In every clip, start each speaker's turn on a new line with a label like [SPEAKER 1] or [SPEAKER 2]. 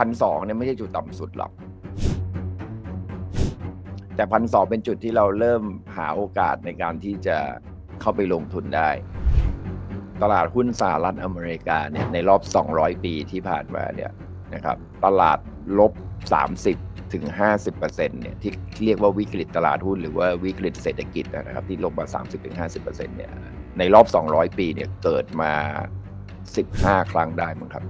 [SPEAKER 1] พันสองเนี่ยไม่ใช่จุดต่ำสุดหรอก แต่พันสองเป็นจุดที่เราเริ่มหาโอกาสในการที่จะเข้าไปลงทุนได้ ตลาดหุ้นสหรัฐอเมริกาเนี่ยในรอบ 200 ปีที่ผ่านมาเนี่ยนะครับตลาดลบ 30ถึง50%เนี่ยที่เรียกว่าวิกฤตตลาดหุ้นหรือว่าวิกฤตเศรษฐกิจนะครับที่ลบมา 30ถึง50%เนี่ยในรอบ 200 ปีเนี่ยเกิดมา 15 ครั้งได้มั้งครับ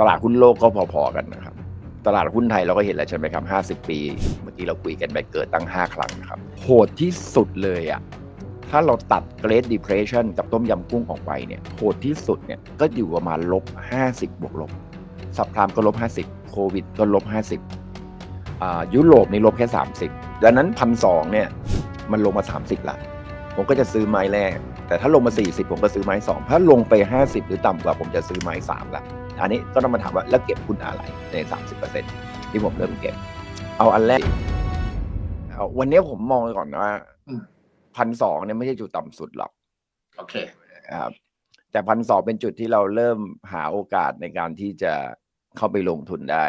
[SPEAKER 1] ตลาดหุ้นโลกก็พอๆกันนะครับ ตลาดหุ้นไทยเราก็เห็นแล้วใช่ไหมครับ 50 ปี เมื่อกี้เราคุยกันไปเกิดตั้ง 5 ครั้งนะครับ โหดที่สุดเลยอะ่ะถ้าเราตัด Great Depression กับต้มยำกุ้งออกไปเนี่ยโหดที่สุดเนี่ยก็อยู่ประมาณลบ 50 บวกลบสับพรามก็ลบ 50 โควิดก็ลบ 50อ่ายุโรปนี่ลบแค่ 30 ดังนั้นพันสเนี่ยมันลงมา 30ละผมก็จะซื้อไม้แรก แต่ถ้าลงมา 40 ผมก็ซื้อไม้ 2 ถ้าลงไป 50 หรือต่ำกว่าผมจะซื้อไม้3ละ อันนี้ก็ต้องมาถามว่าแล้วเก็บหุ้นอะไรใน 30%ที่ผมเริ่มเก็บ เอาอันแรกเอาวันนี้ผมมองก่อนว่า
[SPEAKER 2] อืม
[SPEAKER 1] พันสองเนี่ยไม่ใช่จุดต่ำสุดหรอก
[SPEAKER 2] โอเค
[SPEAKER 1] นะครับแต่พันสองเป็นจุดที่เราเริ่มหาโอกาสในการที่จะเข้าไปลงทุนได้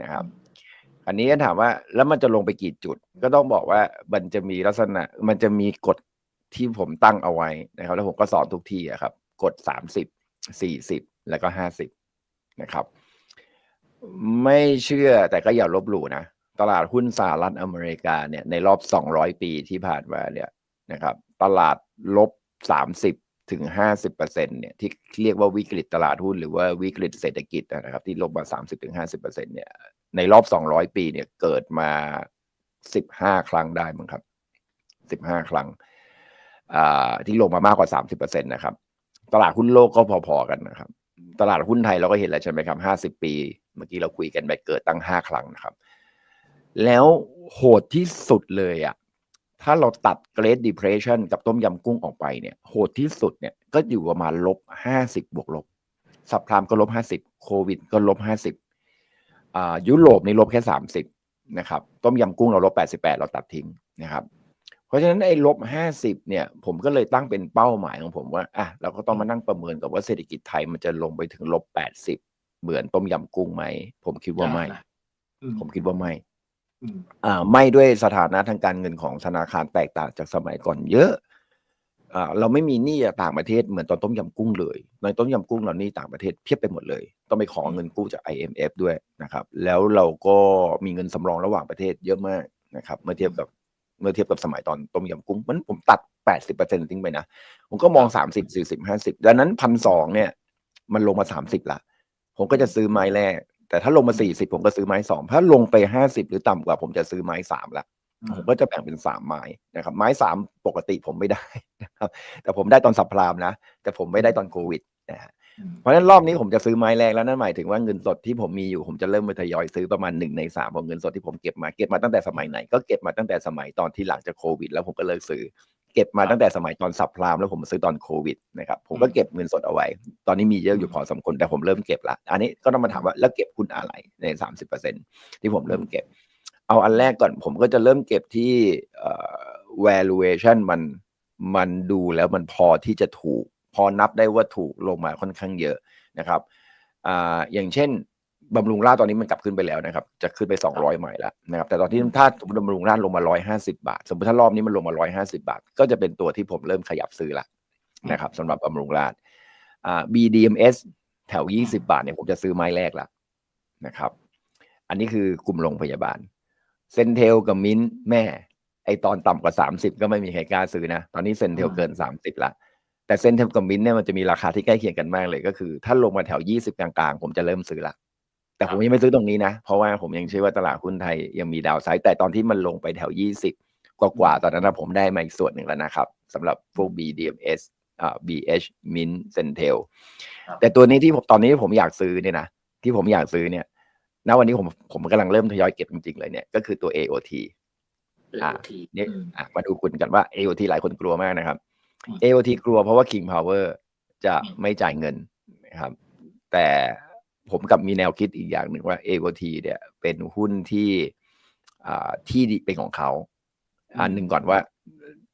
[SPEAKER 1] นะครับ อันนี้ก็ถามว่าแล้วมันจะลงไปกี่จุด ก็ต้องบอกว่ามันจะมีลักษณะ มันจะมีกฎที่ผมตั้งเอาไว้นะครับ แล้วผมก็สอนทุกที่อะครับ กฎสามสิบสี่สิบแล้วก็ห้าสิบ นะครับ ไม่เชื่อแต่ก็อย่าลบหลู่นะ ตลาดหุ้นสหรัฐอเมริกาเนี่ยในรอบ 200 ปีที่ผ่านมาเนี่ยนะครับ ตลาดลบ 30ถึง50%เนี่ยที่เรียกว่าวิกฤตตลาดหุ้นหรือว่าวิกฤตเศรษฐกิจนะครับ ที่ลบมา 30ถึง50%เนี่ยในรอบ 200 ปีเนี่ยเกิดมา 15 ครั้งได้มั้งครับ 15 ครั้งที่ลงมามากกว่า 30%นะครับ ตลาดหุ้นโลกก็พอๆกันนะครับ ตลาดหุ้นไทยเราก็เห็นแล้วใช่ไหมครับ50ปี เมื่อกี้เราคุยกันไปเกิดตั้ง5ครั้งนะครับ แล้วโหดที่สุดเลยอะ่ะถ้าเราตัด Great Depression กับต้มยำกุ้งออกไปเนี่ยโหดที่สุดเนี่ยก็อยู่ประมาณลบ50บวกลบสับพรามก็ลบ50โควิดก็ลบ50อ่ายุโรปนี่ลบแค่30นะครับ ต้มยำกุ้งเราลบ88เราตัดทิ้งนะครับ เพราะฉะนั้นไอ้ลบ50เนี่ย ผมก็เลยตั้งเป็นเป้าหมายของผมว่าอะเราก็ต้องมานั่งประเมินกับว่าเศรษฐกิจไทยมันจะลงไปถึงลบ80เหมือนต้มยำกุ้งไหม ผมคิดว่าไม่
[SPEAKER 2] อืม
[SPEAKER 1] ผมคิดว่าไม่
[SPEAKER 2] อืม
[SPEAKER 1] อ่าไม่ด้วยสถานะทางการเงินของธนาคารแตกต่างจากสมัยก่อนเยอะอ่าเราไม่มีหนี้จากต่างประเทศเหมือนตอนต้มยำกุ้งเลยในต้มยำกุ้งเราหนี้ต่างประเทศเพียบไปหมดเลย ต้องไปขอเงินกู้จาก IMF ด้วยนะครับ แล้วเราก็มีเงินสำรองระหว่างประเทศเยอะมากนะครับ เมื่อเทียบกับ เมื่อเทียบกับสมัยตอนต้มยำกุ้งมันผมตัด 80%ทิ้งไปนะ ผมก็มอง 30 40 50 ดังนั้นพันสองเนี่ย มันลงมา 30 ละ ผมก็จะซื้อไม้แรก แต่ถ้าลงมา 40 ผมก็ซื้อไม้สองถ้าลงไป 50 หรือต่ำกว่า ผมจะซื้อไม้สามละผมก็จะแบ่งเป็นสามไม้นะครับ ไม้สามปกติผมไม่ได้นะครับ แต่ผมได้ตอนสับพรามนะ แต่ผมไม่ได้ตอนโควิดนะฮะ
[SPEAKER 2] อืม
[SPEAKER 1] เพราะฉะนั้นรอบนี้ผมจะซื้อไม้แรกแล้วนั่นหมายถึงว่าเงินสดที่ผมมีอยู่ผมจะเริ่มไปทยอยซื้อประมาณหนึ่งในสามของเงินสดที่ผมเก็บมาเก็บมาตั้งแต่สมัยไหนก็เก็บมาตั้งแต่สมัยตอนที่หลังจากโควิด แล้วผมก็เลิกซื้อเก็บมาตั้งแต่สมัยตอนสับพรามแล้วผมซื้อตอนโควิดนะครับผมก็เก็บเงินสดเอาไว้ ตอนนี้มีเยอะอยู่พอสมควรแต่ผมเริ่มเก็บละอันนี้ก็ต้องมาถามว่าแล้วเก็บหุ้นอะไรในสามสิบเปอร์เซ็นที่ผมเริ่มเก็บ เอาอันแรกก่อนผมก็จะเริ่มเก็บที่ valuation มันมันดูแล้วมันพอที่จะถูก พอนับได้ว่าถูกลงมาค่อนข้างเยอะนะครับอ่าอย่างเช่นบำรุงราษฎร์ตอนนี้มันกลับขึ้นไปแล้วนะครับ จะขึ้นไป 200ใหม่แล้วนะครับ แต่ตอนที่ถ้าสมมติบำรุงราษฎร์ลงมา 150 บาท สมมติถ้ารอบนี้มันลงมา 150 บาท ก็จะเป็นตัวที่ผมเริ่มขยับซื้อละนะครับสำหรับบำรุงราษฎร์อ่า BDMs แถว 20 บาทเนี่ยผมจะซื้อไม้แรกละนะครับ อันนี้คือกลุ่มโรงพยาบาล เซนเทลกับมินท์แม่ ไอตอนต่ำกว่า 30 ก็ไม่มีใครกล้าซื้อนะ ตอนนี้เซนเทลเกิน 30ละ แต่เซนเทลกับมินท์เนี่ยมันจะมีราคาที่ใกล้เคียงกันมากเลยก็คือ ถ้าลงมาแถว 20 กลางๆ ผมจะเริ่มซื้อละแต่ผมยังไม่ซื้อตรงนี้นะ เพราะว่าผมยังเชื่อว่าตลาดหุ้นไทยยังมีดาวไซด์แต่ตอนที่มันลงไปแถว 20 กว่าๆตอนนั้นนะผมได้มาอีกส่วนหนึ่งแล้วนะครับสำหรับพวก BDMs อ่า BH Mint Centel
[SPEAKER 2] ครับ
[SPEAKER 1] แต่ตัวนี้ที่ผมตอนนี้ผมอยากซื้อเนี่ยนะที่ผมอยากซื้อเนี่ยณวันนี้ผมผมกำลังเริ่มทยอยเก็บจริงๆเลยเนี่ยก็คือตัว AOT อะ
[SPEAKER 2] AOT
[SPEAKER 1] เนี่ย
[SPEAKER 2] อืม
[SPEAKER 1] อะมาดูคุณกันว่า AOT หลายคนกลัวมากนะครับ
[SPEAKER 2] อืม
[SPEAKER 1] AOT กลัวเพราะว่า King Power จะไม่จ่ายเงินนะครับ แต่ผมกับมีแนวคิดอีกอย่างหนึ่งว่า AOT เนี่ยเป็นหุ้นที่อ่าที่ดีเป็นของเขา อันหนึ่งก่อนว่า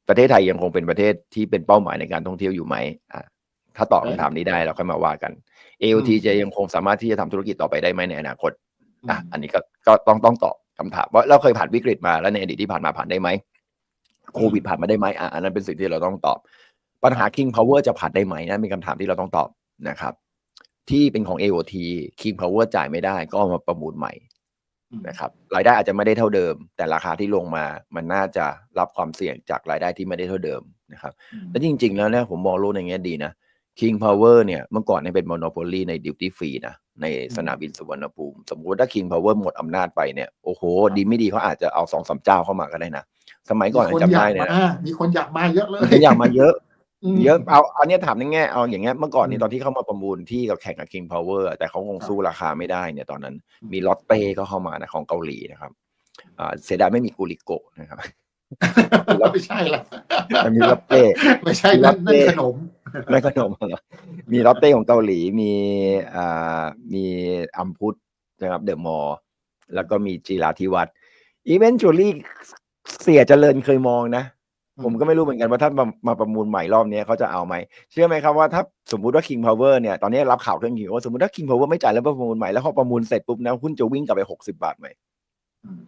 [SPEAKER 1] ประเทศไทยยังคงเป็นประเทศที่เป็นเป้าหมายในการท่องเที่ยวอยู่ไหมอะถ้าตอบคำถามนี้ได้เราค่อยมาว่ากัน AOT จะยังคงสามารถที่จะทำธุรกิจต่อไปได้ไหมในอนาคตอะอันนี้ก็ก็ต้องต้องตอบคำถามว่าเราเคยผ่านวิกฤตมาแล้วในอดีตที่ผ่านมาผ่านได้ไหม โควิดผ่านมาได้ไหมอะอันนั้นเป็นสิ่งที่เราต้องตอบ ปัญหา King Power จะผ่านได้ไหมนั่นเป็นคำถามที่เราต้องตอบนะครับ ที่เป็นของ AOT King Power จ่ายไม่ได้ก็เอามาประมูลใหม่
[SPEAKER 2] อืม
[SPEAKER 1] นะครับรายได้อาจจะไม่ได้เท่าเดิม แต่ราคาที่ลงมามันน่าจะรับความเสี่ยงจากรายได้ที่ไม่ได้เท่าเดิมนะครับ
[SPEAKER 2] อืม
[SPEAKER 1] และจริง ๆ แล้วเนี่ยผมมองโลกในแง่ดีนะ King Power เนี่ยเมื่อก่อนเนี่ยเป็น monopoly ใน duty free นะในสนามบินสุวรรณภูมิ สมมุติว่าถ้า King Power หมดอำนาจไปเนี่ยโอ้โห ดีไม่ดีเขาอาจจะเอาสองสามเจ้าเข้ามาก็ได้นะ สมัยก่อน
[SPEAKER 2] มีคน
[SPEAKER 1] จำ
[SPEAKER 2] อยา
[SPEAKER 1] ได้
[SPEAKER 2] ก
[SPEAKER 1] เนี่ย
[SPEAKER 2] มามีคนอยากมาเยอะเลย
[SPEAKER 1] มันอย่างมาเยอะ
[SPEAKER 2] ม
[SPEAKER 1] เยอะเอาอันเนี้ยถามในแง่เอาอย่างเงี้ยเมื่อก่อน
[SPEAKER 2] อื
[SPEAKER 1] นี้
[SPEAKER 2] ม
[SPEAKER 1] ตอนที่เข้ามาประมูลที่กับแข่งกับ King Power อะแต่เขาคง
[SPEAKER 2] ครับ
[SPEAKER 1] สู้ราคาไม่ได้เนี่ยตอนนั้น
[SPEAKER 2] อืม
[SPEAKER 1] มีลอตเต้ก็เข้ามานะของเกาหลีนะครับอ่าเสียดายไม่มีกูริโกะนะครับ
[SPEAKER 2] ไม่ใช่ละ
[SPEAKER 1] แต่มีลอตเต้
[SPEAKER 2] ไม่ใช่นั่นนั่นขนม
[SPEAKER 1] ไม่ขนมเหรอมีลอตเต้ของเกาหลีมีอ่ามีอัมพุทนะครับเดอะมอลแล้วก็มีจีราธิวัฒน์อีเวนต์จูลี่เสียเจริญเคยมองนะ
[SPEAKER 2] อืม
[SPEAKER 1] ผมก็ไม่รู้เหมือนกันว่าถ้ามามาประมูลใหม่รอบนี้เขาจะเอาไหม เชื่อไหมครับว่าถ้าสมมุติว่า King Power เนี่ยตอนนี้รับข่าวเรื่องนี้ว่าสมมติถ้า King Power ไม่จ่ายแล้วประมูลใหม่แล้วพอประมูลเสร็จปุ๊บนะหุ้นจะวิ่งกลับไปหกสิบาทไหม
[SPEAKER 2] อืม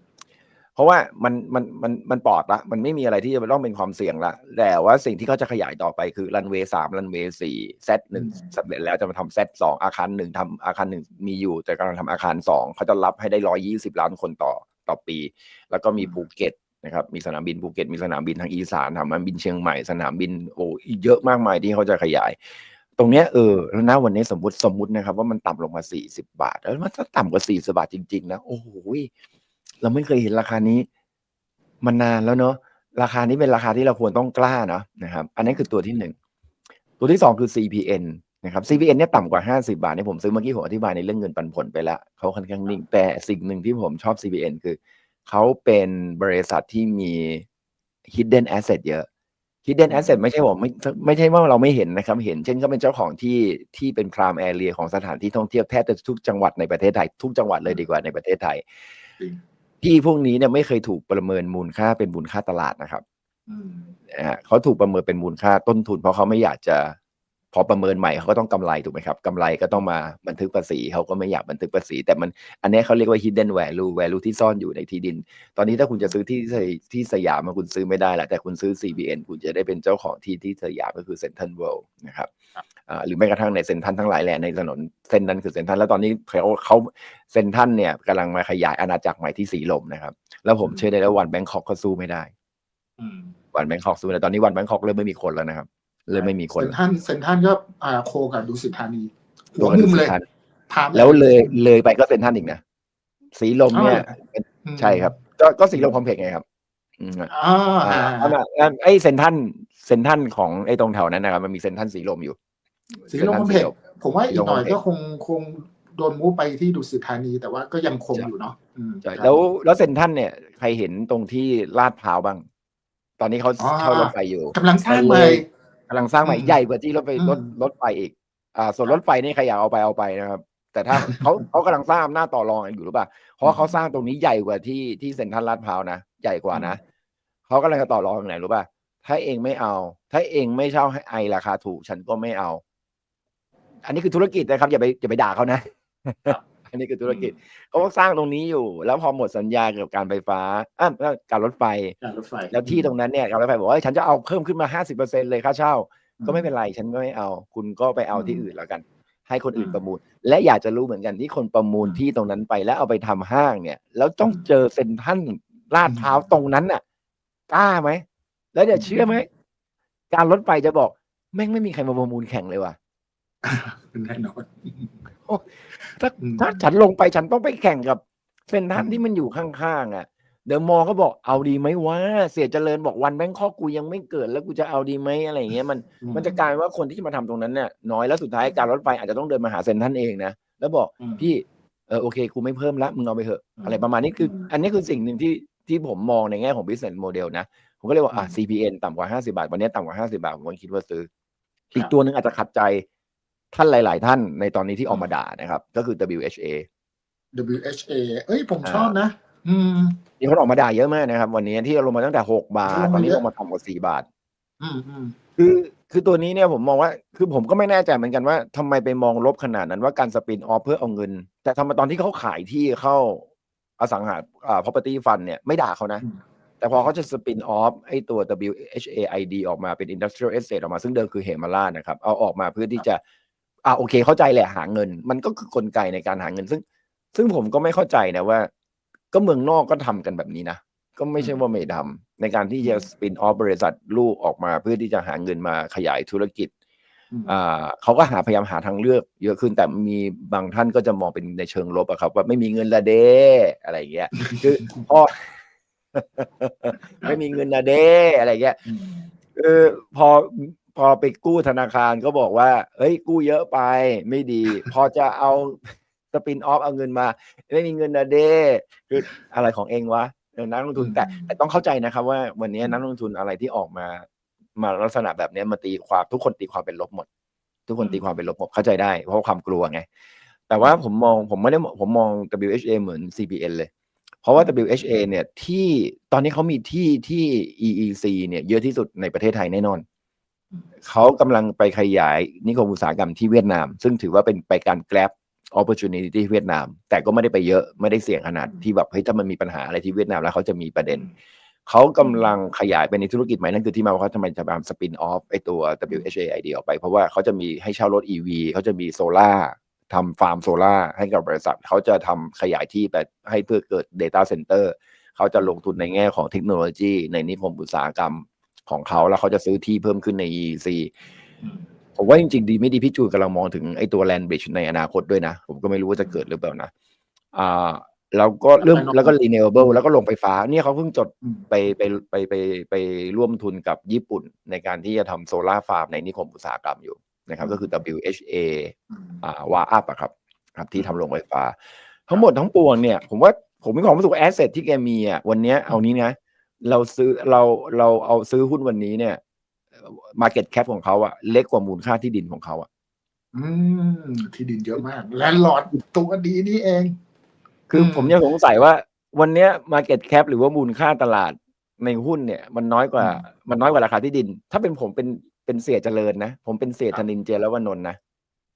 [SPEAKER 1] เพราะว่ามันมันมันมันปลอดละมันไม่มีอะไรที่จะต้องเป็นความเสี่ยงละแต่ว่าสิ่งที่เขาจะขยายต่อไปคือรันเวย์สามรันเวย์สี่เซตหนึ่งสำเร็จแล้วจะมาทำเซตสองอาคารหนึ่งทำอาคารหนึ่งมีอยู่ แต่กำลังทำอาคารสองเขาจะรับให้ได้ร้อยี่สิบล้านคนต่อต่อปี แล้วก็มีภูเก็ต นะครับมีสนามบินภูเก็ตมีสนามบินทางอีสานทำสนามบินเชียงใหม่สนามบินโอ้อีเยอะมากมายที่เขาจะขยาย ตรงเนี้ยเออแล้วนะวันนี้สมมติสมมตินะครับ ว่ามันต่ำลงมาสี่สิบาท แล้วมันถ้าต่ำกว่าสี่สิบาทจริง ๆ นะ โอ้โหเราไม่เคยเห็นราคานี้มานานแล้วเนาะราคานี้เป็นราคาที่เราควรต้องกล้านะนะครับ อันนี้คือตัวที่หนึ่งตัวที่สองคือ CPN นะครับ CPN เนี่ยต่ำกว่าห้าสิบาทเนี่ยผมซื้อเมื่อกี้ผมอธิบายในเรื่องเงินปันผลไปแล้วเขาค่อนข้างนิ่งแต่สิ่งหนึ่งที่ผมชอบ CPN คือ เขาเป็นบริษัทที่มี hidden asset เยอะ hidden asset ไม่ใช่ผมไม่ไม่ใช่ว่าเราไม่เห็นนะครับ เห็น เช่นเขาเป็นเจ้าของที่ที่เป็น prime area ของสถานที่ท่องเที่ยวแทบจะทุกจังหวัดในประเทศไทย ทุกจังหวัดเลยดีกว่าในประเทศไทย
[SPEAKER 2] จริง
[SPEAKER 1] ที่พวกนี้เนี่ยไม่เคยถูกประเมินมูลค่าเป็นมูลค่าตลาดนะครับ
[SPEAKER 2] อืม
[SPEAKER 1] นะฮะเขาถูกประเมินเป็นมูลค่าต้นทุน เพราะเขาไม่อยากจะ พอประเมินใหม่เขาก็ต้องกำไรถูกไหมครับกำไรก็ต้องมาบันทึกภาษีเขาก็ไม่อยากบันทึกภาษี แต่มันอันนี้เขาเรียกว่า hidden value value ที่ซ่อนอยู่ในที่ดิน ตอนนี้ถ้าคุณจะซื้อที่ที่ที่สยามอะคุณซื้อไม่ได้ละแต่คุณซื้อ CBN คุณจะได้เป็นเจ้าของที่ที่สยามก็คือเซ็นทรัลเวิลด์นะครับอ่าหรือแม้กระทั่งในเซ็นทรัลทั้งหลายแหละในถนนเส้นนั้นคือเซ็นทรัลแล้วตอนนี้เขาเขาเซ็นทรัลเนี่ยกำลังมาขยายอาณาจักรใหม่ที่สีลมนะครับ แล้วผมเชื่อได้แล้ววันแบงคอกก็สู้ไม่ได้
[SPEAKER 2] อืม
[SPEAKER 1] วันแบงคอกสู้ไม่ได้ตอนนี้วันแบงคอกเริ่มไม่มีคนแล้วนะครับ เริ่มไม่มีคน
[SPEAKER 2] เซน
[SPEAKER 1] แล้ว
[SPEAKER 2] ทรันเซนทรันก็อ่าโคกับดุสิตธานีหั
[SPEAKER 1] ตัวว
[SPEAKER 2] มุมเลย
[SPEAKER 1] ซ็นทรัล
[SPEAKER 2] ถาม
[SPEAKER 1] แล้วเลยเลยไปก็เซ็นทรัลอีกนะสีลมเนี่ย
[SPEAKER 2] อ้าว
[SPEAKER 1] เป็น
[SPEAKER 2] อืม
[SPEAKER 1] ใช่ครับ ก็ก็สีลมคอมเพล็กซ์ไงครับอืม
[SPEAKER 2] อ่า
[SPEAKER 1] อ่า
[SPEAKER 2] อ่า
[SPEAKER 1] อ่าอ่าไอ้เซนทรันเซนทรันของไอ้ตรงแถวนั้นนะครับมันมีเซนทรันสีลมอยู่
[SPEAKER 2] สีลมคอมเพล็กซ์ผมว่าอีกหน่อย
[SPEAKER 1] สีลม
[SPEAKER 2] ก็คงคงโดนมูฟไปที่ดุสิตธานีแต่ว่าก็ยังคงอยู่เนาะอืม
[SPEAKER 1] ใช่
[SPEAKER 2] ครับ
[SPEAKER 1] แล้วแล้วเซนทรันเนี่ย ใครเห็นตรงที่ลาดพร้าวบ้าง ตอนนี้เขา
[SPEAKER 2] อ๋อ
[SPEAKER 1] เช่ารถไฟอยู่
[SPEAKER 2] กำลังสร้างใหม่
[SPEAKER 1] กำลังสร้างใหม่
[SPEAKER 2] อืม
[SPEAKER 1] ใหญ่กว่าที่รถไฟ
[SPEAKER 2] อืม
[SPEAKER 1] รถรถไฟอีก อ่า ส่วนรถไฟนี่ใครอยากเอาไปเอาไปนะครับ แต่ถ้า เขาเขากำลังสร้างอำนาจต่อรองกันอยู่หรือเปล่าเพราะว่าเขาสร้างตรงนี้ใหญ่กว่าที่ที่เซ็นทรัลลาดพร้าวนะใหญ่กว่านะเขากำลังจะต่อรองตรงไหนรู้ป่ะถ้าเองไม่เอา ถ้าเองไม่เช่าให้ไอราคาถูก ฉันก็ไม่เอา อันนี้คือธุรกิจนะครับ อย่าไปอย่าไปด่าเขานะ อันนี้คือธุรกิจเขาก็สร้างตรงนี้อยู่ แล้วพอหมดสัญญาเกี่ยวกับการไฟฟ้าอะแล้วการรถไฟ
[SPEAKER 2] การรถไฟ
[SPEAKER 1] แล้วที่ตรงนั้นเนี่ยการรถไฟบอกว่าเฮ้ยฉันจะเอาเพิ่มขึ้นมาห้าสิบเปอร์เซ็นเลยค่าเช่า ก็ไม่เป็นไรฉันก็ไม่เอา คุณก็ไปเอาที่
[SPEAKER 2] อืม
[SPEAKER 1] อื่นแล้วกัน ให้คนอื่น
[SPEAKER 2] อืม
[SPEAKER 1] ประมูล และอยากจะรู้เหมือนกันที่คนประมูล
[SPEAKER 2] อืม
[SPEAKER 1] ที่ตรงนั้นไปแล้วเอาไปทำห้างเนี่ย แล้วต้อง
[SPEAKER 2] อืม
[SPEAKER 1] เจอเซ็นทรัลลาดพร้าว
[SPEAKER 2] อืม
[SPEAKER 1] ตรงนั้นน่ะกล้าไหมแล้วเดี๋ยวเชื่อไหมการรถไฟจะบอกแม่งไม่มีใครมาประมูลแข่งเลยว่ะ
[SPEAKER 2] แน่นอน
[SPEAKER 1] ถ้า
[SPEAKER 2] อืม
[SPEAKER 1] ถ้าฉันลงไปฉันต้องไปแข่งกับเซ็นทรัล
[SPEAKER 2] อืม
[SPEAKER 1] ที่มันอยู่ข้างๆอะ เดอะมอลก็บอกเอาดีไหมวะเสียเจริญบอกวันแบงคอกกูยังไม่เกิดแล้วกูจะเอาดีไหมอะไรอย่างเงี้ยมันมันจะกลายเป็นว่าคนที่จะมาทำตรงนั้นเนี่ยน้อยแล้วสุดท้ายการรถไฟอาจจะต้องเดินมาหาเซ็นทรันเองนะแล้วบอก
[SPEAKER 2] อืม
[SPEAKER 1] พี่เออโอเคกูไม่เพิ่มละมึงเอาไปเถอะ
[SPEAKER 2] อืม
[SPEAKER 1] อะไรประมาณนี้คืออ
[SPEAKER 2] ม
[SPEAKER 1] อันนี้คือสิ่งหนึ่งที่ที่ผมมองในแง่ของ business model นะ ผมก็เลยว่าอะ
[SPEAKER 2] อืม
[SPEAKER 1] CPN ต่ำกว่า 50 บาท วันนี้ต่ำกว่า 50 บาท ผมก็คิดว่าซื้อ
[SPEAKER 2] ครับ
[SPEAKER 1] อีกตัวหนึ่งอาจจะขัดใจ ท่านหลาย ๆ ท่านในตอนนี้ที่ออกมาด่านะครับ ก็คือ WHA
[SPEAKER 2] WHA เอ้ยผม
[SPEAKER 1] อ่า
[SPEAKER 2] ชอบนะ อืม
[SPEAKER 1] มีคนออกมาด่าเยอะมากนะครับ วันนี้ที่ลงมาตั้งแต่6บาท
[SPEAKER 2] ลงมา
[SPEAKER 1] ตอนนี้
[SPEAKER 2] เยอะ
[SPEAKER 1] ลงมาต่ำกว่า4บาท
[SPEAKER 2] อืมอืม
[SPEAKER 1] คือคือตัวนี้เนี่ยผมมองว่าคือผมก็ไม่แน่ใจเหมือนกันว่าทำไมไปมองลบขนาดนั้นว่าการสปินออฟเพื่อเอาเงิน แต่ทำไมตอนที่เขาขายที่เข้าอสังหาอ่า property fund เนี่ยไม่ด่าเขานะ
[SPEAKER 2] อืม
[SPEAKER 1] แต่พอเขาจะสปินออฟไอ้ตัว WHAID ออกมาเป็น industrial estate ออกมาซึ่งเดิมคือเฮมารานะครับ เอาออกมาเพื่อที่จะ อ่าโอเค เข้าใจแหละหาเงิน มันก็คือกลไกในการหาเงินซึ่ง ซึ่งผมก็ไม่เข้าใจนะว่า ก็เมืองนอกก็ทำกันแบบนี้นะก็ไม่ใช่ว่าไม่ทำในการที่จะสปินออฟบริษัทลูกออกมาเพื่อที่จะหาเงินมาขยายธุรกิจ
[SPEAKER 2] อืม
[SPEAKER 1] อ่าเขาก็หาพยายามหาทางเลือก เยอะขึ้นแต่มีบางท่านก็จะมองเป็นในเชิงลบอะครับ ว่าไม่มีเงินละเด้อะไรอย่างเงี้ยคือพ่อไม่มีเงินละเด้อะไรอย่างเงี้ย
[SPEAKER 2] อืม
[SPEAKER 1] คือพอ พอไปกู้ธนาคารก็บอกว่า เฮ้ย กู้เยอะไปไม่ดี พอจะเอาสปินออฟเอาเงินมา ไม่มีเงินนะเด้คืออะไรของเองวะเออนักลงทุนแต่แต่ต้องเข้าใจนะครับ ว่าวันนี้นักลงทุนอะไรที่ออกมา มาลักษณะแบบนี้มาตีความทุกคนตีความเป็นลบหมด ทุกคนตีความเป็นลบหมดเข้าใจได้ เพราะความกลัวไง แต่ว่าผมมองผมไม่ได้ผมมอง WHA เหมือน CBN เลย เพราะว่า WHA เนี่ยที่ตอนนี้เขามีที่ที่ EEC เนี่ยเยอะที่สุดในประเทศไทยแน่นอน เขากำลังไปขยายนิคมอุตสาหกรรมที่เวียดนาม ซึ่งถือว่าเป็นไปการ grab opportunity ที่เวียดนาม แต่ก็ไม่ได้ไปเยอะไม่ได้เสี่ยงขนาดที่แบบเฮ้ยถ้ามันมีปัญหาอะไรที่เวียดนามแล้วเขาจะมีประเด็น เขากำลังขยายไปในธุรกิจใหม่นั่นคือที่มาว่าเขาทำไมจะพยายามสปินออฟไอตัว WHA ID ออกไป เพราะว่าเขาจะมีให้เช่ารถ EV เขาจะมีโซล่าทำฟาร์มโซล่าให้กับบริษัท เขาจะทำขยายที่ไปให้เพื่อเกิด Data Center เขาจะลงทุนในแง่ของเทคโนโลยี ในนิคมอุตสาหกรรม ของเขาแล้วเขาจะซื้อที่เพิ่มขึ้นใน EEC
[SPEAKER 2] อืม
[SPEAKER 1] ผมว่าจริงๆดีไม่ดีพี่จูนกำลังมองถึงไอ้ตัว Land Bridge ในอนาคตด้วยนะ ผมก็ไม่รู้ว่าจะเกิดหรือเปล่านะอ่าแล้วก็เริ่มแล้วก็ renewable แล้วก็ลงไฟฟ้า เนี่ยเขาเพิ่งจด
[SPEAKER 2] อืม
[SPEAKER 1] ไปไปไปไปไปร่วมทุนกับญี่ปุ่น ในการที่จะทำโซลาร์ฟาร์มในนิคมอุตสาหกรรมอยู่นะครับ ก็คือ WHA
[SPEAKER 2] อืม
[SPEAKER 1] อ่าวาอัพอะครับ ครับ ที่ทำโรงไฟฟ้า ทั้งหมดทั้งปวงเนี่ย ผมว่าผมมีความรู้สึกแอสเซทที่แกมีอะวันเนี้ยเอานี้นะ เราซื้อเราเราเอาซื้อหุ้นวันนี้เนี่ย market cap ของเขาอะเล็กกว่ามูลค่าที่ดินของเขาอะ
[SPEAKER 2] อืม ที่ดินเยอะมาก แลนด์ลอร์ดตัวดีนี่เอง
[SPEAKER 1] คืออ
[SPEAKER 2] ม
[SPEAKER 1] ผมยังสงสัยว่า วันเนี้ย market cap หรือว่ามูลค่าตลาดในหุ้นเนี่ย มันน้อยกว่า
[SPEAKER 2] อืม
[SPEAKER 1] มันน้อยกว่าราคาที่ดิน ถ้าเป็นผมเป็นเป็นเสียเจริญนะ ผมเป็นเสีย
[SPEAKER 2] ครับ
[SPEAKER 1] ธนินเจรวนนท์นะ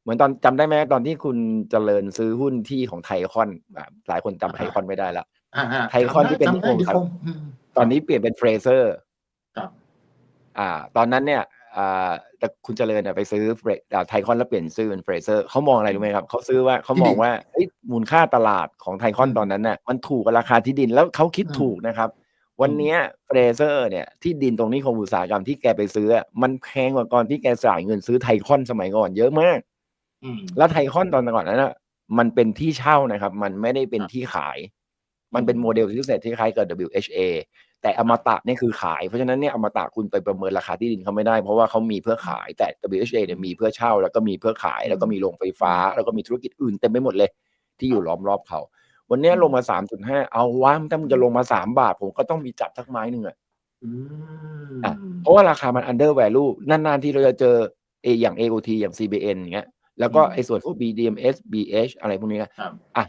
[SPEAKER 1] เหมือนตอนจำได้ไหมตอนที่คุณเจริญซื้อหุ้นที่ของไทคอนอะหลายคนจำไทคอนไม่ได้ละ
[SPEAKER 2] อ่าๆ
[SPEAKER 1] ไทคอนที่เป็น
[SPEAKER 2] จำได้
[SPEAKER 1] นิคม
[SPEAKER 2] นิคมอืม
[SPEAKER 1] ตอนนี้เปลี่ยนเป็นเฟรเซอร์
[SPEAKER 2] ครับ
[SPEAKER 1] อ่า ตอนนั้นเนี่ยอ่าแต่คุณเจริญเนี่ยไปซื้อเฟรอ่าไทคอนแล้วเปลี่ยนชื่อเป็นเฟรเซอร์เขามองอะไรรู้ไหมครับเขาซื้อว่าเขามองว่าเอ้ยมูลค่าตลาดของไทคอน
[SPEAKER 2] อืม
[SPEAKER 1] ตอนนั้นน่ะมันถูกกับราคาที่ดินแล้วเขาคิด
[SPEAKER 2] อืม
[SPEAKER 1] ถูกนะครับ วันเนี้ยเฟรเซอร์ เนี่ยที่ดินตรงนี้ของอุตสาหกรรมที่แกไปซื้ออะมันแพงกว่าก่อนที่แกจ่ายเงินซื้อไทคอนสมัยก่อนเยอะมาก
[SPEAKER 2] อืม
[SPEAKER 1] แล้วไทคอนตอนก่อนนั้นน่ะมันเป็นที่เช่านะครับ มันไม่ได้เป็น
[SPEAKER 2] ครับ
[SPEAKER 1] ที่ขาย มันเป็นโมเดลพิเศษที่คล้ายกับ WHA แต่อมตะเนี่ยคือขาย เพราะฉะนั้นเนี่ยอมตะคุณไปประเมินราคาที่ดินเขาไม่ได้เพราะว่าเขามีเพื่อขายแต่ WHA เนี่ยมีเพื่อเช่า แล้วก็มีเพื่อขายแล้วก็มีโรงไฟฟ้า แล้วก็มีธุรกิจอื่นเต็มไปหมดเลย ที่อยู่ล้อมรอบเขา วันเนี้ยลงมา3.5เอาว่าถ้ามึงจะลงมา3บาท ผมก็ต้องมีจับสักไม้หนึ่งอะ
[SPEAKER 2] อืม
[SPEAKER 1] อะเพราะว่าราคามัน under value นานๆที่เราจะเจอเออย่าง AOT อย่าง CBN อย่างเงี้ยแล้วก็
[SPEAKER 2] อืม
[SPEAKER 1] ไอ้ส่วนพวก BDMs BH อะไรพวกนี้
[SPEAKER 2] ครับ
[SPEAKER 1] อะ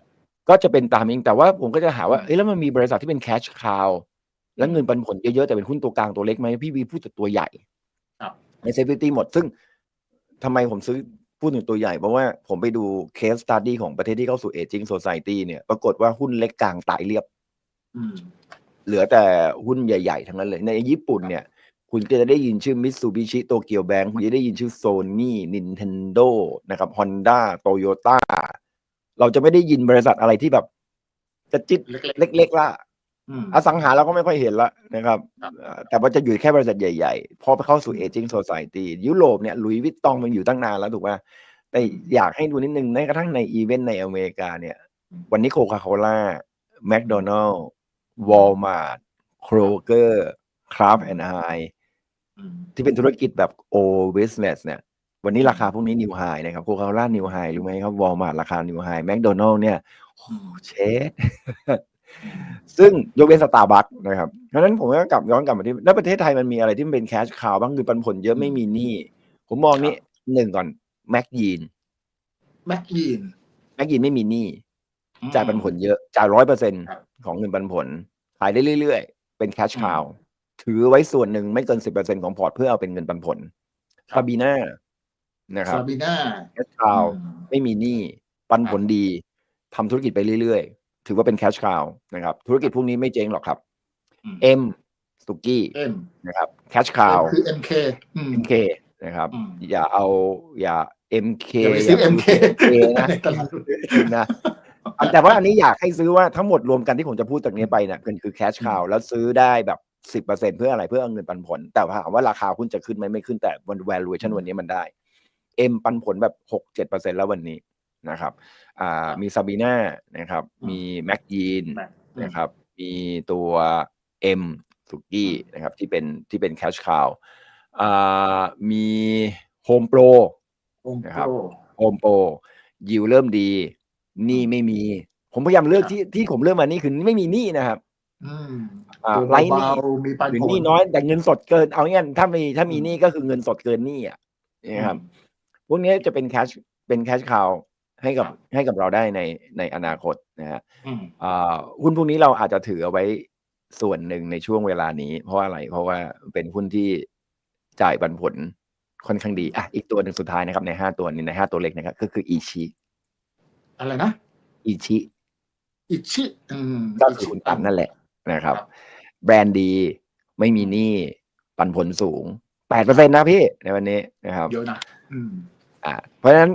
[SPEAKER 1] ก็จะเป็นตามเองแต่ว่าผมก็จะหาว่าเอ้ยแล้วมันมีบริษัทที่เป็น cash cow แล้วเงินปันผลเยอะๆ แต่เป็นหุ้นตัวกลางตัวเล็กไหมพี่วีพูดแต่ตัวใหญ่
[SPEAKER 2] ครับ
[SPEAKER 1] ใน safety หมด ซึ่งทำไมผมซื้อพูดถึงตัวใหญ่ เพราะว่าผมไปดู case study ของประเทศที่เข้าสู่ aging society เนี่ยปรากฏว่าหุ้นเล็กกลางตายเรียบ
[SPEAKER 2] อืม
[SPEAKER 1] เหลือแต่หุ้นใหญ่ๆ ทั้งนั้นเลย ในญี่ปุ่นเนี่ย คุณก็จะได้ยินชื่อมิตซูบิชิโตเกียวแบงค์คุณจะได้ยินชื่อโซนี่นินเทนโดนะครับฮอนด้าโตโยต้า เราจะไม่ได้ยินบริษัทอะไรที่แบบ จะจิต
[SPEAKER 2] เล็กๆ
[SPEAKER 1] เล็กๆละ
[SPEAKER 2] อืม
[SPEAKER 1] อสังหาเราก็ไม่ค่อยเห็นละนะครับ
[SPEAKER 2] ครับ
[SPEAKER 1] เอ่อแต่ว่าจะอยู่แค่บริษัทใหญ่ๆ พอไปเข้าสู่ aging society ยุโรปเนี่ยลุยวิตตองมันอยู่ตั้งนานแล้วถูกไหมแต่อยากให้ดูนิดนึงในกระทั่งในอีเวนต์ในอเมริกาเนี่ย วันนี้โคคาโคล่าแมคโดนัลล์วอลมาร์ทโครเกอร์คราฟแอนด์ไฮ
[SPEAKER 2] อืม
[SPEAKER 1] ที่เป็นธุรกิจแบบโอ business เนี่ย วันนี้ราคาพวกนี้นิวไฮนะครับโคคาโคล่านิวไฮรู้ไหมครับวอลมาร์ทราคานิวไฮแมคโดนัลล์เนี่ยโอ้เชดซึ่งยกเว้นสตาร์บัคนะครับ เพราะฉะนั้นผมก็กลับย้อนกลับมาที่แล้วประเทศไทยมันมีอะไรที่มันเป็นแคชคาวบ้างคือปันผลเยอะไม่มีหนี้ผมมองนี่หนึ่งก่อนแม็กยีน
[SPEAKER 2] แม็กยีน
[SPEAKER 1] แม็กยีนไม่มีหนี้
[SPEAKER 2] อืม
[SPEAKER 1] จ่ายปันผลเยอะจ่ายร้อยเปอร์เซ็น
[SPEAKER 2] ครับ
[SPEAKER 1] ของเงินปันผลขายได้เรื่อยๆ เป็นแคช
[SPEAKER 2] อืม
[SPEAKER 1] คาวถือไว้ส่วนหนึ่งไม่เกินสิบเปอร์เซ็นของพอร์ตเพื่อเอาเป็นเงินปันผลซาบีน่า นะครับ
[SPEAKER 2] ซาบีน่า
[SPEAKER 1] แคชคาวไม่มีหนี้ปันผลดีทำธุรกิจไปเรื่อยๆ ถือว่าเป็นแคชคาวนะครับ ธุรกิจพวกนี้ไม่เจ๊งหรอกครับ
[SPEAKER 2] อืม
[SPEAKER 1] เอ็มสุกี้
[SPEAKER 2] เอ็ม
[SPEAKER 1] นะครับแคชคาว
[SPEAKER 2] คือ MK อืม
[SPEAKER 1] MK นะครับ
[SPEAKER 2] อืม
[SPEAKER 1] อย่าเอาอย่า MK
[SPEAKER 2] อย่าไปซื้อ MK
[SPEAKER 1] นะ
[SPEAKER 2] ในตลาด
[SPEAKER 1] นะแต่ว่าอันนี้อยากให้ซื้อว่าทั้งหมดรวมกันที่ผมจะพูดจากนี้ไปเนี่ยคือคือแคชคาวแล้วซื้อได้แบบสิบเปอร์เซ็นเพื่ออะไรเพื่อเอาเงินปันผล แต่ถามว่าราคาหุ้นจะขึ้นไหมไม่ขึ้นแต่วัน valuation วันนี้มันได้ เอ็มปันผลแบบหกเจ็ดเปอร์เซ็นแล้ววันนี้นะครับอ่ามีซาบีน่านะครับ มีแม็กยีน
[SPEAKER 2] แม็ก
[SPEAKER 1] นะครับ มีตัวเอ็มสุกี้นะครับที่เป็นที่เป็นแคชคาวอ่ามีโฮมโปร
[SPEAKER 2] องค์
[SPEAKER 1] นะครับ
[SPEAKER 2] โปร
[SPEAKER 1] โฮมโปรยิวเริ่มดีหนี้ไม่มี ผมพยายามเลือก
[SPEAKER 2] ครับ
[SPEAKER 1] ที่ที่ผมเลือกมานี่คือไม่มีหนี้นะครับ
[SPEAKER 2] อืม
[SPEAKER 1] อ่า
[SPEAKER 2] ตัว
[SPEAKER 1] ไร้หนี้
[SPEAKER 2] เบาๆมีปัน
[SPEAKER 1] หรือ
[SPEAKER 2] ผ
[SPEAKER 1] ห
[SPEAKER 2] ล
[SPEAKER 1] นี้น้อยแต่เงินสดเกิน เอางี้ถ้ามีถ้ามี
[SPEAKER 2] อืม
[SPEAKER 1] หนี้ก็คือเงินสดเกินหนี้อะนะครับ พวกนี้จะเป็นแคชเป็นแคชคาวให้กับ
[SPEAKER 2] ครับ
[SPEAKER 1] ให้กับเราได้ในในอนาคตนะฮะ
[SPEAKER 2] อืม
[SPEAKER 1] อ่าหุ้นพวกนี้เราอาจจะถือเอาไว้ส่วนหนึ่งในช่วงเวลานี้ เพราะอะไรเพราะว่าเป็นหุ้นที่จ่ายปันผลค่อนข้างดีอะอีกตัวหนึ่งสุดท้ายนะครับในห้าตัวนี้ในห้าตัวเล็กนะครับก็คืออีชิ
[SPEAKER 2] อะไรนะ
[SPEAKER 1] อีชิ
[SPEAKER 2] อิชิอืม
[SPEAKER 1] ก็คือคุณตันนั่นแหละนะครับ แบรนด์ดีไม่มีหนี้ปันผลสูงแปดเปอร์เซ็นนะพี่ในวันนี้นะครับ
[SPEAKER 2] เยอะนะ อืม
[SPEAKER 1] อ่าเพราะฉะนั้น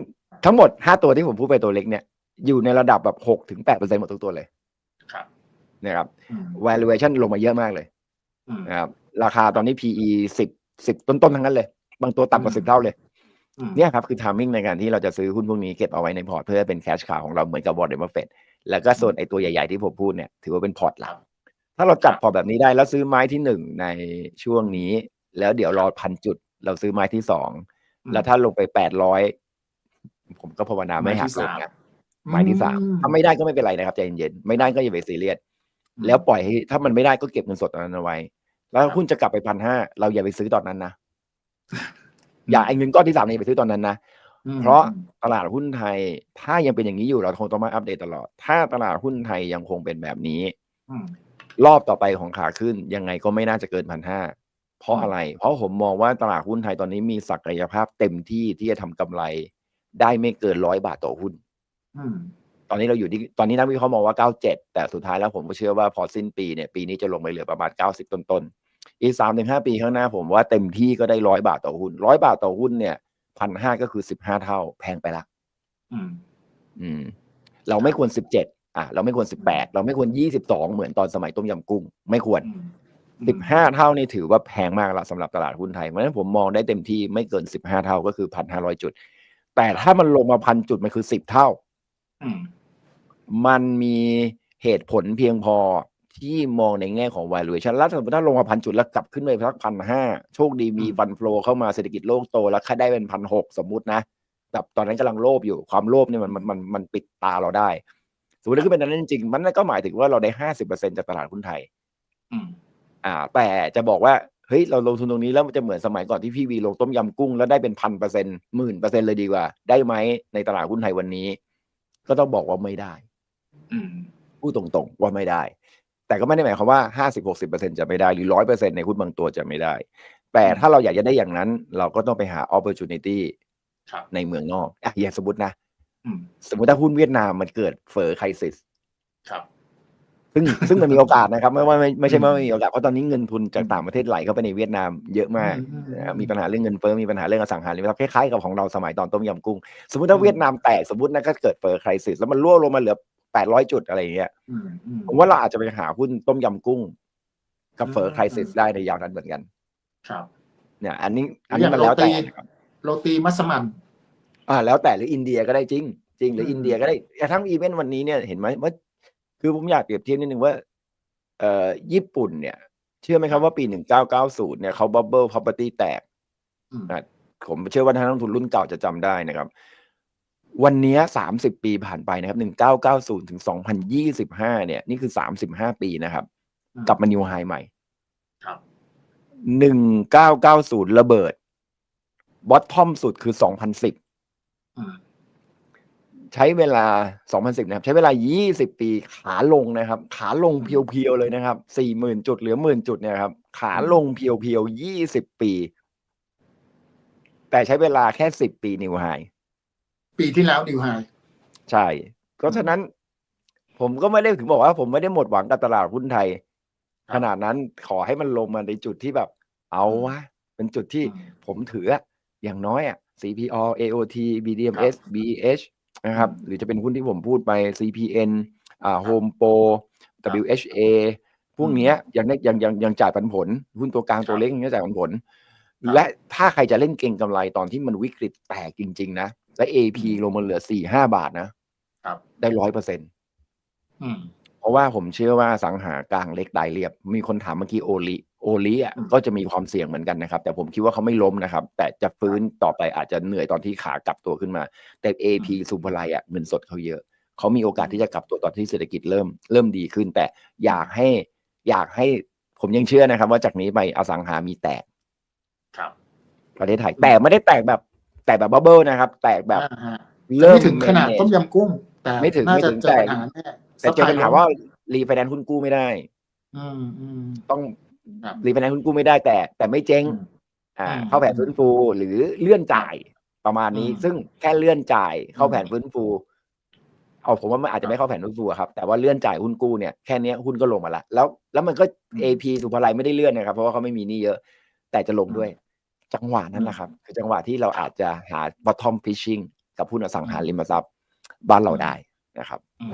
[SPEAKER 1] ทั้งหมดห้าตัวที่ผมพูดไปตัวเล็กเนี่ย อยู่ในระดับแบบหกถึงแปดเปอร์เซ็นหมดทุกตัวเลย
[SPEAKER 2] ครับ
[SPEAKER 1] นะครับ
[SPEAKER 2] อืม
[SPEAKER 1] valuation ลงมาเยอะมากเลย
[SPEAKER 2] อืม
[SPEAKER 1] นะครับราคาตอนนี้ PE สิบสิบต้นๆทั้งนั้นเลย บางตัวต่ำกว่า
[SPEAKER 2] อืม
[SPEAKER 1] สิบเท่าเลย
[SPEAKER 2] อืม
[SPEAKER 1] เนี่ยครับคือ timing ในการที่เราจะซื้อหุ้นพวกนี้เก็บเอาไว้ในพอร์ตเพื่อเป็นแคชคาของเราเหมือนกับ Warren Buffett แล้วก็ส่วนไอตัวใหญ่ๆที่ผมพูดเนี่ยถือว่าเป็นพอร์ตหลักถ้าเราจัดพอร์ตแบบนี้ได้แล้วซื้อไม้ที่หนึ่งในช่วงนี้ แล้วเดี๋ยวรอพันจุด เราซื้อไม้ที่สอง
[SPEAKER 2] อืม
[SPEAKER 1] แล้วถ้าลงไปแปดร้อยผมก็ภาวนาไม่หักลงนะไม้ที่สามถ้าไม่ได้ก็ไม่เป็นไรนะครับใจเย็นๆไม่ได้ก็อย่าไปซีเรียสแล้วปล่อยให้ถ้ามันไม่ได้ก็เก็บเงินสดตอนนั้นเอาไว้ แล้วหุ้นจะกลับไปพันห้าเราอย่าไปซื้อตอนนั้นนะอย่าไอ้เงินก้อนที่สามเนี่ยอย่าไปซื้อตอนนั้นนะ
[SPEAKER 2] อืม
[SPEAKER 1] เพราะตลาดหุ้นไทย ถ้ายังเป็นอย่างนี้อยู่เราคงต้องมาอัปเดตตลอด ถ้าตลาดหุ้นไทยยังคงเป็นแบบนี้
[SPEAKER 2] อืม
[SPEAKER 1] รอบต่อไปของขาขึ้นยังไงก็ไม่น่าจะเกินพันห้า เพราะ
[SPEAKER 2] อืม
[SPEAKER 1] อะไร เพราะผมมองว่าตลาดหุ้นไทยตอนนี้มีศักยภาพเต็มที่ที่จะทำกำไร ได้ไม่เกินร้อยบาทต่อหุ้น
[SPEAKER 2] อืม
[SPEAKER 1] ตอนนี้เราอยู่ที่ตอนนี้นักวิเคราะห์มองว่า 97 แต่สุดท้ายแล้วผมก็เชื่อว่าพอสิ้นปีเนี่ยปีนี้จะลงไปเหลือประมาณ 90 ต้นๆอีก3ถึง5ปีข้างหน้าผมว่าเต็มที่ก็ได้ร้อยบาทต่อหุ้นร้อยบาทต่อหุ้นเนี่ยพันห้าก็คือ15เท่า แพงไปละ
[SPEAKER 2] อืม
[SPEAKER 1] อืม เราไม่ควร17อะ เราไม่ควร18เราไม่ควร22เหมือนตอนสมัยต้มยำกุ้ง ไม่ควร
[SPEAKER 2] อืม
[SPEAKER 1] 15เท่านี่ถือว่าแพงมากละสำหรับตลาดหุ้นไทย เพราะฉะนั้นผมมองได้เต็มที่ไม่เกิน15เท่าก็คือ1,500จุด แต่ถ้ามันลงมาพันจุดมันคือ10เท่า
[SPEAKER 2] อืม
[SPEAKER 1] มันมีเหตุผลเพียงพอที่มองในแง่ของ valuation แล้วสมมติถ้าลงมาพันจุดแล้วกลับขึ้นไปสักพันห้าโชคดีมี
[SPEAKER 2] อืม
[SPEAKER 1] ฟันฟลอเข้ามาเศรษฐกิจโลกโตแล้วค่าได้เป็นพันหกสมมุตินะแบบตอนนั้นกำลังโลภอยู่ความโลภเนี่ยมันมันมันมันปิดตาเราได้สมมติถ้าขึ้นเป็นนั้นจริงๆมันก็หมายถึงว่าเราได้ห้าสิบเปอร์เซ็นจากตลาดหุ้นไทย
[SPEAKER 2] อืม
[SPEAKER 1] อ่า แต่จะบอกว่าเฮ้ยเราลงทุนตรงนี้แล้วมันจะเหมือนสมัยก่อนที่พี่วีลงต้มยำกุ้งแล้วได้เป็นพันเปอร์เซ็นหมื่นเปอร์เซ็นเลยดีกว่า ได้ไหมในตลาดหุ้นไทยวันนี้ ก็ต้องบอกว่าไม่ได้
[SPEAKER 2] อืม
[SPEAKER 1] พูดตรงๆว่าไม่ได้ แต่ก็ไม่ได้หมายความว่าห้าสิบหกสิบเปอร์เซ็นจะไม่ได้หรือร้อยเปอร์เซ็นในหุ้นบางตัวจะไม่ได้ แต่ถ้าเราอยากจะได้อย่างนั้น เราก็ต้องไปหา opportunity
[SPEAKER 2] ครับ
[SPEAKER 1] ในเมืองนอกอะอย่างสมมตินะ
[SPEAKER 2] อืม
[SPEAKER 1] สมมติถ้าหุ้นเวียดนามมันเกิดเฟอร์ไคซิส
[SPEAKER 2] ครับ
[SPEAKER 1] ซึ่งซึ่งมันมีโอกาสนะครับ ไม่ว่าไม่ไม่ใช่
[SPEAKER 2] อืม
[SPEAKER 1] ว่าไม่มีโอกาสเพราะตอนนี้เงินทุนจากต่างประเทศไหลเข้าไปในเวียดนามเยอะมาก
[SPEAKER 2] อืม
[SPEAKER 1] นะครับมีปัญหาเรื่องเงินเฟ้อมีปัญหาเรื่องอสังหาริมทรัพย์คล้ายๆกับของเราสมัยตอนต้มยำกุ้ง สมมติถ้า
[SPEAKER 2] อืม
[SPEAKER 1] เวียดนามแตกสมมตินะก็เกิดเฟอร์ไคซิสแล้วมันรั่วลงมาเหลือแปดร้อยจุดอะไรอย่างเงี้ย
[SPEAKER 2] อืมอืม
[SPEAKER 1] ผมว่าเราอาจจะไปหาหุ้นต้มยำกุ้ง กับ
[SPEAKER 2] อืม
[SPEAKER 1] เฟอร์ไครซิส
[SPEAKER 2] อืม
[SPEAKER 1] ได้ในยาวนั้นเหมือนกัน
[SPEAKER 2] ครับ
[SPEAKER 1] เนี่ย อันนี้อัน
[SPEAKER 2] อ
[SPEAKER 1] นี้
[SPEAKER 2] ย่าง
[SPEAKER 1] มันแล้วแต่
[SPEAKER 2] โรตี
[SPEAKER 1] นะครับ
[SPEAKER 2] โรตีมัสมั่น
[SPEAKER 1] อ่าแล้วแต่หรืออินเดียก็ได้จริงจริงหรือ
[SPEAKER 2] ม
[SPEAKER 1] อินเดียก็ได้แต่ทั้งอีเวนต์วันนี้เนี่ยเห็นไหมว่า คือผมอยากเปรียบเทียบนิดนึงว่าเอ่อญี่ปุ่นเนี่ย เชื่อไหมครับว่าปีหนึ่งเก้าเก้าศูนย์เนี่ยเขาบับเบิลพ r o p e r t y แตก
[SPEAKER 2] อืม
[SPEAKER 1] อะผมเชื่อว่าท่านนักลงทุนรุ่นเก่าจะจำได้นะครับ วันเนี้สามสิบปีผ่านไปนะครับหนึ่งเก้าเก้าศูนย์ถึงสองพันยี่สิบห้าเนี่ย นี่คือสามสิบห้าปีนะครับ
[SPEAKER 2] อืม
[SPEAKER 1] กลับมานิวไฮใหม่
[SPEAKER 2] ครับ
[SPEAKER 1] หนึ่งเก้าเก้าศูนย์ระเบิด บอททอมสุดคือสองพันสิบ
[SPEAKER 2] อืม
[SPEAKER 1] ใช้เวลาสองพันสิบนะครับ ใช้เวลายี่สิบปีขาลงนะครับ ขาลงเพียวๆเลยนะครับสี่หมื่นจุดเหลือหมื่นจุดเนี่ยครับ ขาลงเพียวๆยี่สิบปี แต่ใช้เวลาแค่สิบปีนิวไฮ
[SPEAKER 2] ปีที่แล้วนิวไฮ
[SPEAKER 1] ใช่ก็ฉะนั้น ผมก็ไม่ได้ถึงบอกว่า ผมไม่ได้หมดหวังกับตลาดหุ้นไทย
[SPEAKER 2] ครับ
[SPEAKER 1] ขนาดนั้นขอให้มันลงมาในจุดที่แบบ เอาวะเป็นจุดที่
[SPEAKER 2] อืม
[SPEAKER 1] ผมถืออะอย่างน้อยอะ CPO AOT BDMs BH นะครับ
[SPEAKER 2] อืม
[SPEAKER 1] หรือจะเป็นหุ้นที่ผมพูดไป CPN อ่า Home Pro
[SPEAKER 2] ครับ
[SPEAKER 1] WHA พวกเนี้ยยังได้ยังยังยังจ่ายปันผล หุ้นตัวกลาง
[SPEAKER 2] ครับ
[SPEAKER 1] ตัวเล็กยังได้จ่ายปันผล
[SPEAKER 2] ครับ
[SPEAKER 1] และถ้าใครจะเล่นเก่งกำไรตอนที่มันวิกฤตแตกจริง ๆ นะ และ AP ลงมาเหลือสี่ห้าบาทนะ
[SPEAKER 2] ครับ
[SPEAKER 1] ได้ร้อยเปอร์เซ็นต์
[SPEAKER 2] อืม
[SPEAKER 1] เพราะว่าผมเชื่อว่าสังหากลางเล็กตายเรียบ มีคนถามเมื่อกี้โอลิ โอลิอะ
[SPEAKER 2] อืม
[SPEAKER 1] ก็จะมีความเสี่ยงเหมือนกันนะครับ แต่ผมคิดว่าเขาไม่ล้มนะครับ แต่จะฟื้นต่อไปอาจจะเหนื่อยตอนที่ขากลับตัวขึ้นมา แต่ AP สุภไลอะเงินสดเขาเยอะเขามีโอกาสที่จะกลับตัวตอนที่เศรษฐกิจเริ่มเริ่มดีขึ้น แต่อยากให้อยากให้ผมยังเชื่อนะครับ ว่าจากนี้ไปอสังหามีแตก
[SPEAKER 2] ครับ
[SPEAKER 1] ประเทศไทยแต่ไม่ได้แตกแบบ แตกแบบบับเบิ้ลนะครับ แตกแบบ
[SPEAKER 2] อ่าฮะ
[SPEAKER 1] เริ่ม
[SPEAKER 2] ไม่ถึงขนาด
[SPEAKER 1] manage
[SPEAKER 2] ต้มยำกุ้ง แต่
[SPEAKER 1] ไม่ถึง
[SPEAKER 2] น่า
[SPEAKER 1] ไม่
[SPEAKER 2] จะ
[SPEAKER 1] ถึง
[SPEAKER 2] เจอ
[SPEAKER 1] แต่
[SPEAKER 2] ปัญหาแน่
[SPEAKER 1] แต่เจอปัญหา
[SPEAKER 2] ซัพพลย
[SPEAKER 1] ว่ารีไฟแนนซ์หุ้นกู้ไม่ได้
[SPEAKER 2] อืมอืม
[SPEAKER 1] ต้อง
[SPEAKER 2] ค รับ
[SPEAKER 1] รีไฟแนนซ์หุ้นกู้ไม่ได้แต่ แต่ไม่เจ๊ง
[SPEAKER 2] อืม
[SPEAKER 1] อ่า
[SPEAKER 2] อืม
[SPEAKER 1] เข้าแผนฟื้นฟูหรือเลื่อนจ่ายประมาณนี้
[SPEAKER 2] อืม
[SPEAKER 1] ซึ่งแค่เลื่อนจ่ายเข้า
[SPEAKER 2] อืม
[SPEAKER 1] แผนฟื้นฟูเอาผมว่ามันอาจจะไม่เข้าแผนฟื้นฟูอะครับ แต่ว่าเลื่อนจ่ายหุ้นกู้เนี่ยแค่เนี้ยหุ้นก็ลงมาละแล้ว แล้วมันก็ AP สุภาลัยไม่ได้เลื่อนนะครับ เพราะว่าเขาไม่มีหนี้เยอะ แต่จะลงด้วย จังหวะนั้นแหละครับ คือจังหวะที่เราอาจจะหา bottom fishing กับหุ้นอสังหาริมทรัพย์บ้านเราได้นะครับ
[SPEAKER 2] อืม